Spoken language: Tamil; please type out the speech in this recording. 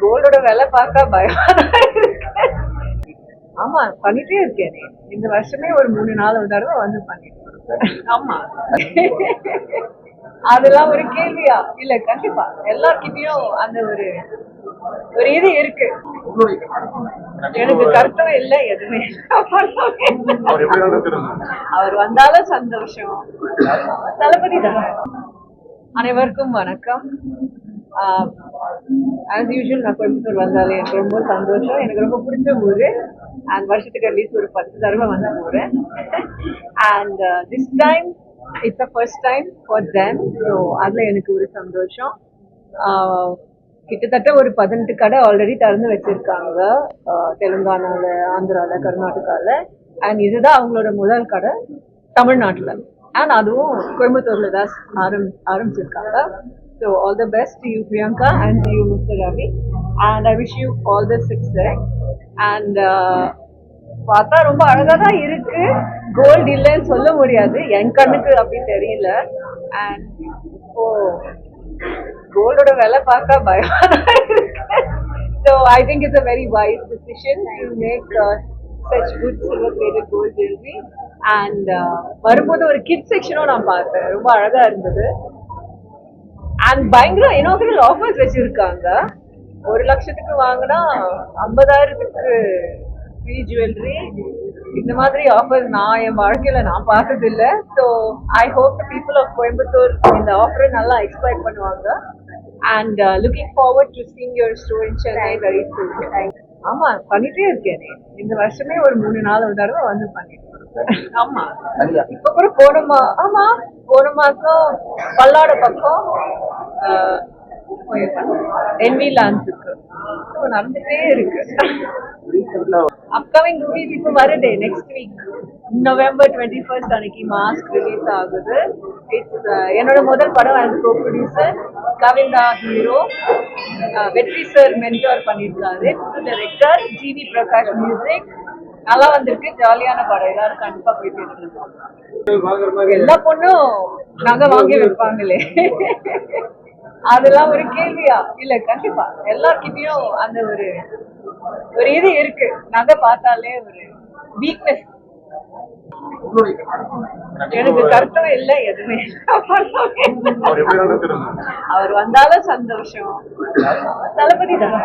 கோல்டோட விலை பார்க்க பயமா ஆமா பண்ணிட்டே இருக்கேன். இந்த வருஷமே ஒரு மூணு நாலு தடவை வந்து பண்ணிட்டு. ஆமா. அதெல்லாம் ஒரு கேள்வியா? இல்ல கண்டிப்பா. எல்லார்கிட்டயும் அந்த ஒரு ஒரு இது இருக்கு. எனக்கு கருத்தும் இல்லை எதுவுமே அவர் வந்தாலும் சந்தோஷம். தளபதி தானே. அனைவருக்கும் வணக்கம். ஆஸ் யூஷுவல் நான் கோயம்புத்தூர் வந்தாலே எனக்கு ரொம்ப சந்தோஷம். எனக்கு ரொம்ப பிடிச்ச ஊர். அண்ட் வருஷத்துக்கு அட்லீஸ்ட் ஒரு பத்து தடவை வந்து போகிறேன் and this time it's a first time for them so அதில் எனக்கு ஒரு சந்தோஷம். கிட்டத்தட்ட ஒரு பதினெட்டு கடை ஆல்ரெடி திறந்து வச்சுருக்காங்க. தெலுங்கானாவில் ஆந்திராவில் கர்நாடகாவில் அண்ட் இதுதான் அவங்களோட முதல் கடை தமிழ்நாட்டில். அண்ட் அதுவும் கோயம்புத்தூர்ல தான் ஆரம் ஆரம்பிச்சிருக்காங்க. So all the best you Priyanka and you mister Ravi and I wish you all the success and பார்த்தா ரொம்ப அழகா தான் இருக்கு. கோல்டு இல்லைன்னு சொல்ல முடியாது. என் கண்ணுக்கு அப்படி தெரியல. அண்ட் ஓ கோல்டோட விலை பார்க்க பயமாக தான் இருக்கு. So I think it's a very wise decision you make such good silver plated gold jewellery and வரும்போது ஒரு கிட் செக்ஷனும் நான் பார்த்தேன். ரொம்ப அழகா இருந்தது. அண்ட் பயங்கர இனோகிரல் ஆஃபர்ஸ் வச்சிருக்காங்க. ஒரு லட்சத்துக்கு வாங்கினா ஐம்பதாயிரத்துக்கு ஃப்ரீ ஜுவல்லரி இந்த மாதிரி ஆஃபர் நான் என் வாழ்க்கையில நான் பார்த்தது இல்ல so I hope people of Coimbatore இந்த ஆஃபரை நல்லா எக்ஸ்பெக்ட் பண்ணுவாங்க. And looking forward to seeing your store in Chennai very soon ஆமா பண்ணிட்டே இருக்கேன். இந்த வருஷமே ஒரு மூணு நாலு தடவை வந்து பண்ணிட்டு இருக்கேன். ஆமா. இப்ப கூட போன மா ஆமா போன மாசம் பல்லாட பக்கம் என்வி லான்ஸுக்கு நடந்துட்டே இருக்கு. அப்கமிங் மூவிஸ் இப்போ வருது next week November twenty first அன்னைக்கு மாஸ்க் ரிலீஸ் ஆகுது. இட்ஸ் என்னோட முதல் படம் as co producer Kavinda hero Vetri sir mentor பண்ணியிருக்காரு. டைரக்டர் ஜிவி பிரகாஷ் மியூசிக் நல்லா வந்திருக்கு. ஜாலியான படம். எல்லாரும் கண்டிப்பா போய் தேட்டர் எல்லா பொண்ணும் நகை வாங்கி வைப்பாங்களே. அதெல்லாம் ஒரு கேள்வியா? இல்ல கண்டிப்பா. எல்லார்கிட்டயும் அந்த ஒரு ஒரு இது இருக்கு. நகை பார்த்தாலே ஒரு வீக்னஸ் எனக்கு கருத்தும் இல்லை எதுவுமே அவர் வந்தாலும் சந்தோஷம். தளபதி தானே?